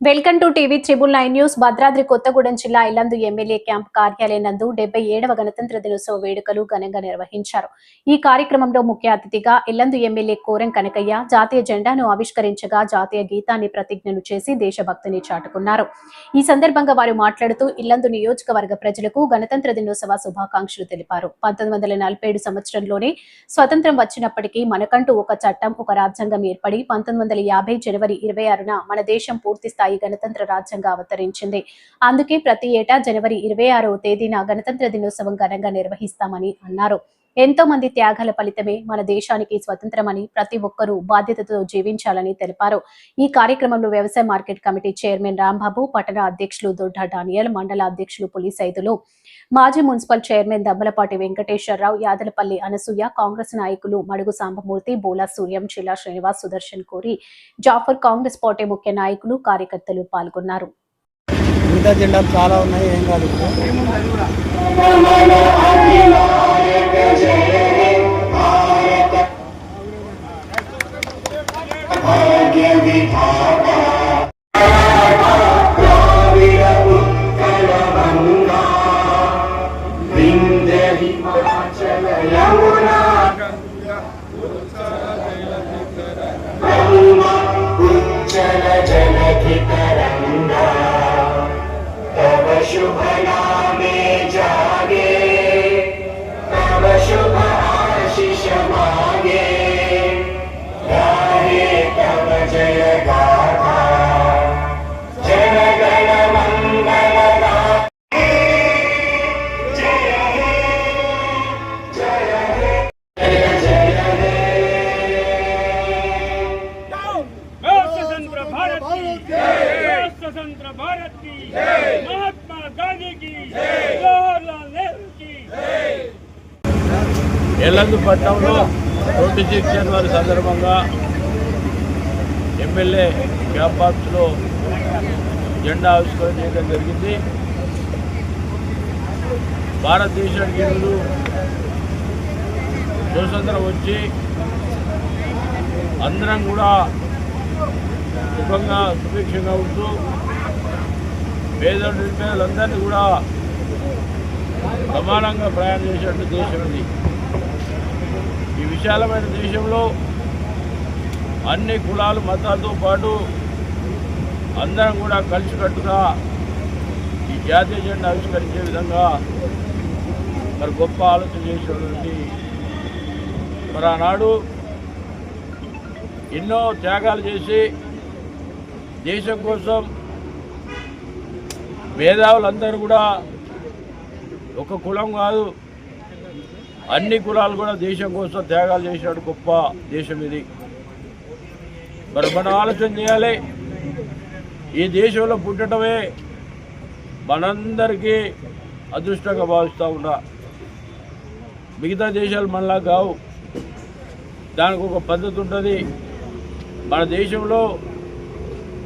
Welcome to TV triple nine news. Bhadradri Kothagudem జిల్లా Yellandu MLA camp కార్యాలయం నందు డెబ్బై ఏడవ గణతంత్ర దినోత్సవ వేడుకలు ఘనంగా నిర్వహించారు. ఈ కార్యక్రమంలో ముఖ్య అతిథిగా ఇల్లందు ఎమ్మెల్యే కోరం కనకయ్య జాతీయ జెండాను ఆవిష్కరించగా జాతీయ గీతాన్ని ప్రతిజ్ఞను చేసి దేశభక్తిని చాటుకున్నారు. ఈ సందర్భంగా వారు మాట్లాడుతూ ఇల్లందు నియోజకవర్గ ప్రజలకు గణతంత్ర దినోత్సవ శుభాకాంక్షలు తెలిపారు. పంతొమ్మిది వందల నలభై ఏడు సంవత్సరంలోనే స్వతంత్రం వచ్చినప్పటికీ మనకంటూ ఒక చట్టం ఒక రాజ్యాంగం ఏర్పడి పంతొమ్మిది వందల యాభై జనవరి ఇరవై ఆరున మన దేశం పూర్తి స్థాయి గణతంత్ర రాజ్యంగా అవతరించింది. అందుకే ప్రతి ఏటా జనవరి ఇరవై ఆరవ తేదీన గణతంత్ర దినోత్సవం ఘనంగా నిర్వహిస్తామని అన్నారు. ఎంతో మంది త్యాగాల ఫలితమే మన దేశానికి స్వతంత్రమని ప్రతి ఒక్కరూ బాధ్యతతో జీవించాలని తెలిపారు. ఈ కార్యక్రమంలో వ్యవసాయ మార్కెట్ కమిటీ చైర్మన్ రాంబాబు పట్టణ అధ్యక్షులు దొడ్డ డానియల్ మండల అధ్యక్షులు పులిసైదులు మాజీ మున్సిపల్ చైర్మన్ దమ్మలపాటి వెంకటేశ్వరరావు యాదలపల్లి అనసూయ కాంగ్రెస్ నాయకులు మడుగు సాంబమూర్తి బోలా సూర్యం చిల్లా శ్రీనివాస్ సుదర్శన్ కోరి జాఫర్ కాంగ్రెస్ పార్టీ ముఖ్య నాయకులు కార్యకర్తలు పాల్గొన్నారు. మిగతా జెండాలు చాలా ఉన్నాయి ఏం కాదు Thank you. ఎల్లందు పట్టణంలో రోడ్డు శిక్షణ వారి సందర్భంగా ఎమ్మెల్యే క్యాంప్ జెండా ఆవిష్కరణ చేయడం జరిగింది. భారతదేశానికి ఈరోజు స్వతంత్రం వచ్చి అందరం కూడా సుఖంగా సుభిక్షంగా ఉంటూ పేద నిరుపేదలందరినీ కూడా సమానంగా ప్రయాణం చేసేటువంటి దేశం ఇది విశాలమైన దేశంలో అన్ని కులాలు మతాలతో పాటు అందరం కూడా కలిసికట్టుగా ఈ జాతీయ జెండా ఆవిష్కరించే విధంగా మరి గొప్ప ఆలోచన చేసినటువంటి మరి ఆనాడు ఎన్నో త్యాగాలు చేసి దేశం కోసం మేధావులందరూ కూడా ఒక కులం కాదు అన్ని కులాలు కూడా దేశం కోసం త్యాగాలు చేసినాడు గొప్ప దేశం ఇది. మరి మనం ఆలోచన చేయాలి ఈ దేశంలో పుట్టడమే మనందరికీ అదృష్టంగా భావిస్తూ ఉన్నా. మిగతా దేశాలు మనలా కావు. దానికి ఒక పద్ధతి ఉంటుంది. మన దేశంలో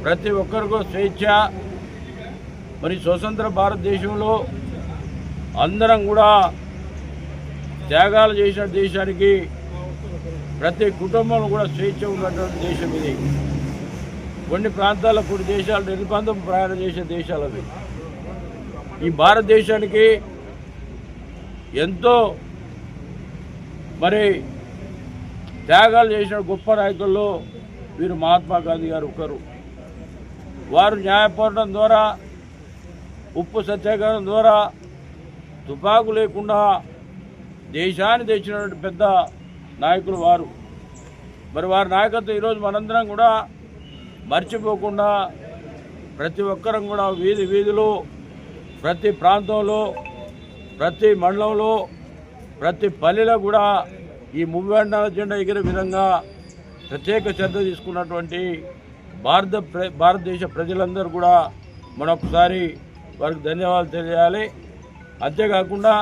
ప్రతి ఒక్కరికో స్వేచ్ఛ మరి స్వతంత్ర భారతదేశంలో అందరం కూడా త్యాగాలు చేసిన దేశానికి ప్రతి కుటుంబంలో కూడా స్వేచ్ఛ ఉన్నటువంటి దేశం ఇది. కొన్ని ప్రాంతాల్లో కొన్ని దేశాలు నిర్బంధం ప్రయాణం చేసే దేశాలు అవి. ఈ భారతదేశానికి ఎంతో మరి త్యాగాలు చేసిన గొప్ప నాయకుల్లో వీరు మహాత్మా గాంధీ గారు ఒకరు. వారు న్యాయపోరాటం ద్వారా ఉప్పు సత్యాగ్రహం ద్వారా తుపాకు లేకుండా దేశాన్ని తెచ్చినటువంటి పెద్ద నాయకులు వారు. మరి వారి నాయకత్వం ఈరోజు మనందరం కూడా మర్చిపోకుండా ప్రతి ఒక్కరం కూడా వీధి వీధిలో ప్రతి ప్రాంతంలో ప్రతి మండలంలో ప్రతి పల్లెలో కూడా ఈ మువ్వెండాల జెండా ఎగిరే విధంగా ప్రత్యేక శ్రద్ధ తీసుకున్నటువంటి భారత ప్ర భారతదేశ ప్రజలందరూ కూడా మరొకసారి వారికి ధన్యవాదాలు తెలియాలి. అంతేకాకుండా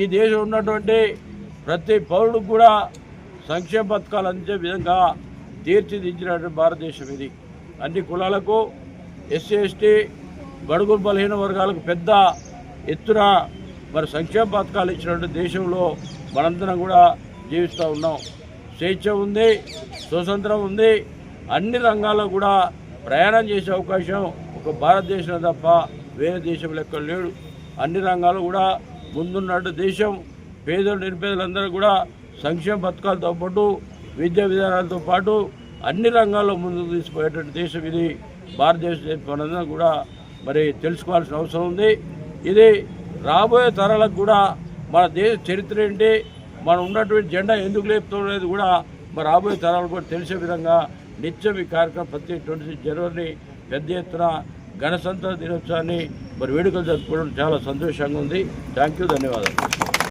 ఈ దేశం ఉన్నటువంటి ప్రతి పౌరుడు కూడా సంక్షేమ పథకాలు అందించే విధంగా తీర్చిదిద్దినటువంటి భారతదేశం ఇది. అన్ని కులాలకు ఎస్సీ ఎస్టీ బడుగు బలహీన వర్గాలకు పెద్ద ఎత్తున మరి సంక్షేమ పథకాలు ఇచ్చినటువంటి దేశంలో మనందరం కూడా జీవిస్తూ ఉన్నాం. స్వేచ్ఛ ఉంది స్వతంత్రం ఉంది అన్ని రంగాల్లో కూడా ప్రయాణం చేసే అవకాశం ఒక భారతదేశం తప్ప వేరే దేశం లెక్క లేడు. అన్ని రంగాలు కూడా ముందున్నట్టు దేశం. పేదలు నిరుపేదలందరూ కూడా సంక్షేమ పథకాలతో పాటు విద్యా విధానాలతో పాటు అన్ని రంగాల్లో ముందుకు తీసుకుపోయేటువంటి దేశం ఇది. భారతదేశం మనందరం కూడా మరి తెలుసుకోవాల్సిన అవసరం ఉంది. ఇది రాబోయే తరాలకు కూడా మన దేశ చరిత్ర ఏంటి మనం ఉన్నటువంటి జెండా ఎందుకు లేపుతున్నది కూడా మరి రాబోయే తరాలు కూడా తెలిసే విధంగా నిత్యం ఈ కార్యక్రమం ప్రతి ట్వంటీ జనవరిని పెద్ద ఎత్తున గణతంత్ర దినోత్సవాన్ని మరి వేడుకలు జరుపుకోవడం చాలా సంతోషంగా ఉంది. థ్యాంక్ యూ ధన్యవాదాలు.